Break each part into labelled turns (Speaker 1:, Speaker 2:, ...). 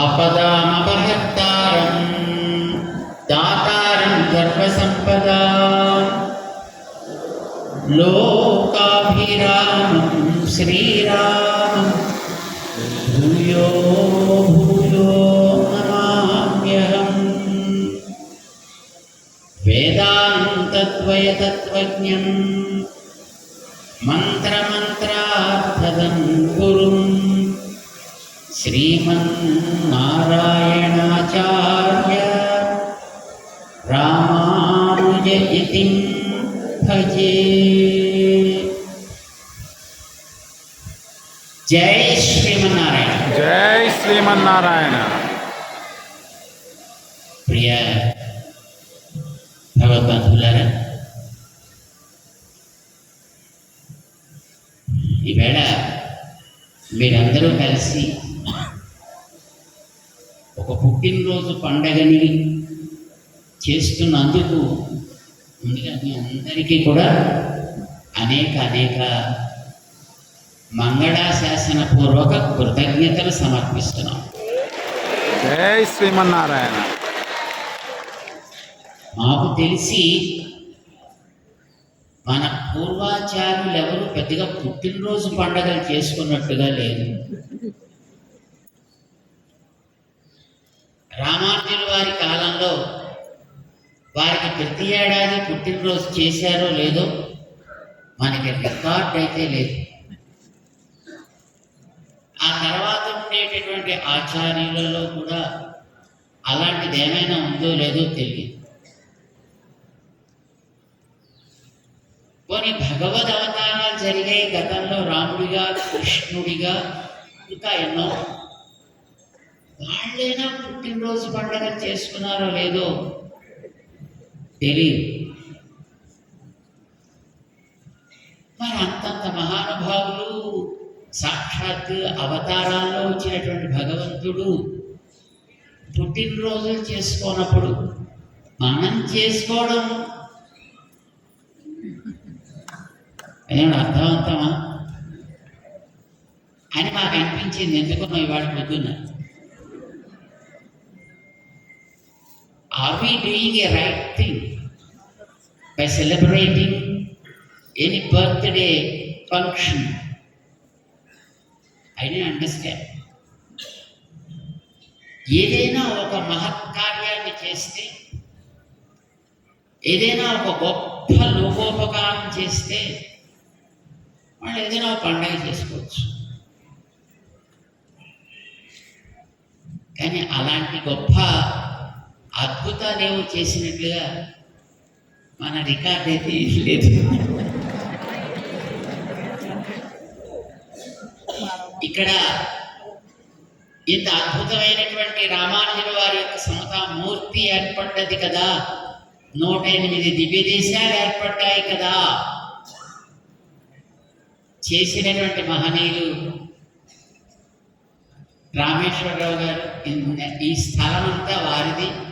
Speaker 1: ఆపదామపహర్తారం దాతారం సర్వసంపదా లోకాభిరామం శ్రీరామం. భూయో భూయో నమామ్యహం వేదాంతద్వయతత్వజ్ఞం మంత్రమంత్రార్థదం గురుం శ్రీమన్నారాయణాచార్య రామానుజ ఇతిం భజే. జై శ్రీమన్నారాయణ.
Speaker 2: జై శ్రీమన్నారాయణ.
Speaker 1: ప్రియ భగవద్బంధువులారా ఈవేళ మీరందరూ కలిసి పుట్టినరోజు పండగని చేస్తున్నందుకు ముందుగా మీ అందరికీ కూడా అనేక అనేక మంగళాశాసనపూర్వక కృతజ్ఞతలు సమర్పిస్తున్నాం.
Speaker 2: జై శ్రీమన్నారాయణ.
Speaker 1: మాకు తెలిసి మన పూర్వాచార్యులు ఎవరు పెద్దగా పుట్టినరోజు పండగలు చేసుకున్నట్టుగా లేదు. రామార్జుల వారి కాలంలో వారికి ప్రతి ఏడాది పుట్టినరోజు చేశారో లేదో మనకి రికార్డ్ అయితే లేదు. ఆ తర్వాత ఉండేటటువంటి ఆచార్యులలో కూడా అలాంటిది ఏమైనా ఉందో లేదో తెలియదు. కొన్ని భగవద్ అవతారాలు జరిగాయి గతంలో రాముడిగా కృష్ణుడిగా ఇంకా ఎన్నో వాళ్ళైనా పుట్టినరోజు పండగ చేసుకున్నారో లేదో తెలియదు మరి అంతంత మహానుభావులు సాక్షాత్ అవతారాల్లో వచ్చినటువంటి భగవంతుడు పుట్టినరోజులు చేసుకోనప్పుడు మనం చేసుకోవడం. ఏమన్నా అర్థవంతమా? అని మాకు అనిపించింది. ఎందుకో ఇవాళ పొద్దున్న. Be doing a right thing by celebrating any any birthday function I డెంట్ ఏదైనా ఒక మహత్కార్యాన్ని చేస్తే ఏదైనా ఒక గొప్ప లోకోపకారం చేస్తే వాళ్ళు ఏదైనా ఒక పండగ చేసుకోవచ్చు. కానీ అలాంటి గొప్ప అద్భుతాలు చేసినట్లుగా మన రికార్డ్ అయితే లేదు. ఇక్కడ ఇంత అద్భుతమైనటువంటి రామానుజుల వారి యొక్క సమతామూర్తి ఏర్పడ్డది కదా. నూట ఎనిమిది దివ్య దేశాలు ఏర్పడ్డాయి కదా. చేసినటువంటి మహనీయులు రామేశ్వరరావు గారు. ఈ స్థలం అంతా వారిది.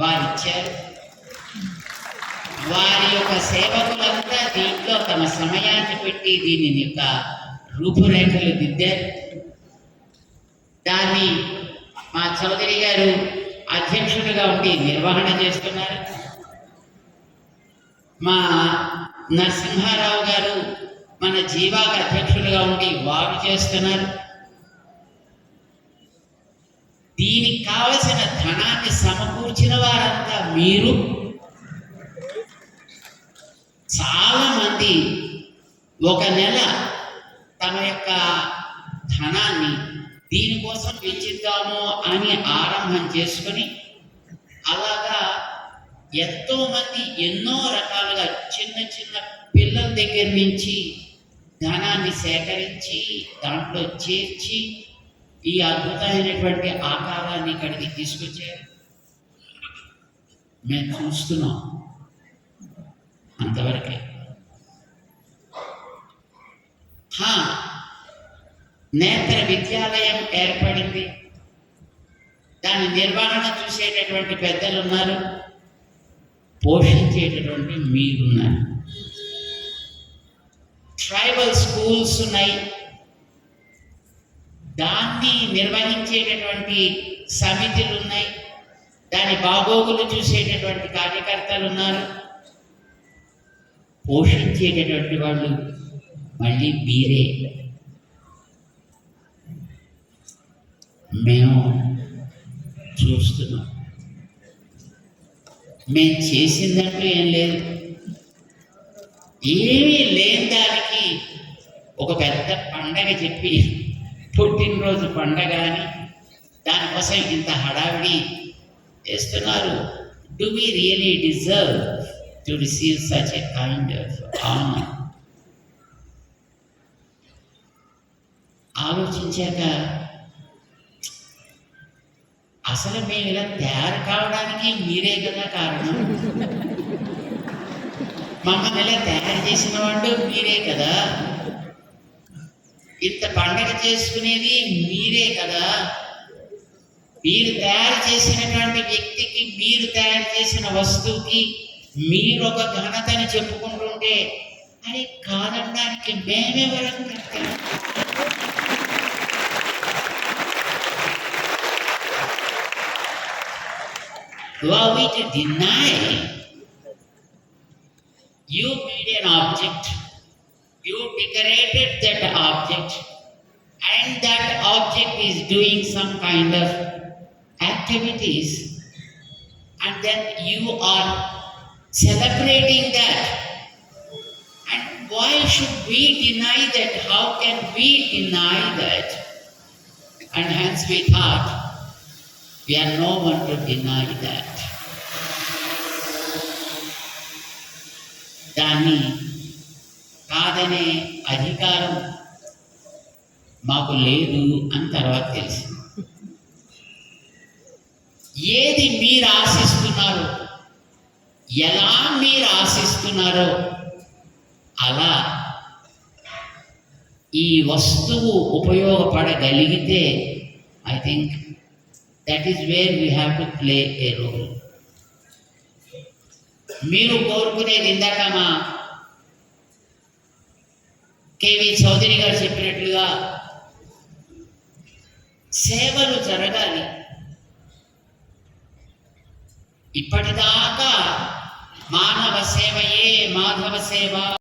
Speaker 1: వారిచ్చారు. వారి యొక్క సేవకులంతా దీంట్లో తమ సమయాన్ని పెట్టి దీనిని యొక్క రూపురేఖలు దిద్దారు. దాన్ని మా చౌదరి గారు అధ్యక్షుడిగా ఉండి నిర్వహణ చేస్తున్నారు. మా నరసింహారావు గారు మన జీవాకు అధ్యక్షుడిగా ఉండి వారు చేస్తున్నారు. దీనికి కావలసిన ధనాన్ని సమకూర్చిన వారంతా మీరు. చాలామంది ఒక నెల తమ యొక్క ధనాన్ని దీనికోసం వెచ్చిద్దాము అని ఆరంభం చేసుకొని అలాగా ఎంతో మంది ఎన్నో రకాలుగా చిన్న చిన్న పిల్లల దగ్గర నుంచి ధనాన్ని సేకరించి దాంట్లో చేర్చి ఈ అద్భుతమైనటువంటి ఆకారాన్ని ఇక్కడికి తీసుకొచ్చారు మేము చూస్తున్నాం అంతవరకే. నేత్ర విద్యాలయం ఏర్పడింది. దాని నిర్వహణ చూసేటటువంటి పెద్దలు ఉన్నారు. పోషించేటటువంటి మీరున్నారు. ట్రైబల్ స్కూల్స్ ఉన్నాయి. దాన్ని నిర్వహించేటటువంటి సమితులు ఉన్నాయి దాని బాగోగులు చూసేటటువంటి కార్యకర్తలు ఉన్నారు పోషించేటటువంటి వాళ్ళు మళ్ళీ మీరే. మేము చూస్తున్నాం. మేము చేసిందంటూ ఏం లేదు. ఏమీ లేని దానికి ఒక పెద్ద పండగ చెప్పి పుట్టినరోజు పండగ అని దానికోసం ఇంత హడావిడి చేస్తున్నారు. Do we really deserve to receive such a kind of honour ఆలోచించాక అసలు మేము ఇలా తయారు కావడానికి మీరే కదా కారణం? మమ్మల్ని ఇలా తయారు చేసిన వాళ్ళు మీరే కదా? ఇంత పండగ చేసుకునేది మీరే కదా. మీరు తయారు చేసినటువంటి వ్యక్తికి మీరు తయారు చేసిన వస్తువుకి మీరు ఒక ఘనతని చెప్పుకుంటుంటే అది కాదనడానికి మేమెవరం కట్టాం? Were we to deny? You made an object, Created that object and that object is doing some kind of activities and then you are celebrating that. And why should we deny that? How can we deny that? And hence we thought, we are no one to deny that. Danny. కాదనే అధికారం మాకు లేదు అని తర్వాత తెలిసింది ఏది మీరు ఆశిస్తున్నారో ఎలా మీరు ఆశిస్తున్నారో అలా ఈ వస్తువు ఉపయోగపడగలిగితే I think that is where we have to play a role మీరు కోరుకునేది ఇందాక మా కేవి చౌదరి గారు చెప్పినట్లుగా సేవలు జరగాలి. ఇప్పటిదాకా మానవ సేవయే మాధవ సేవ.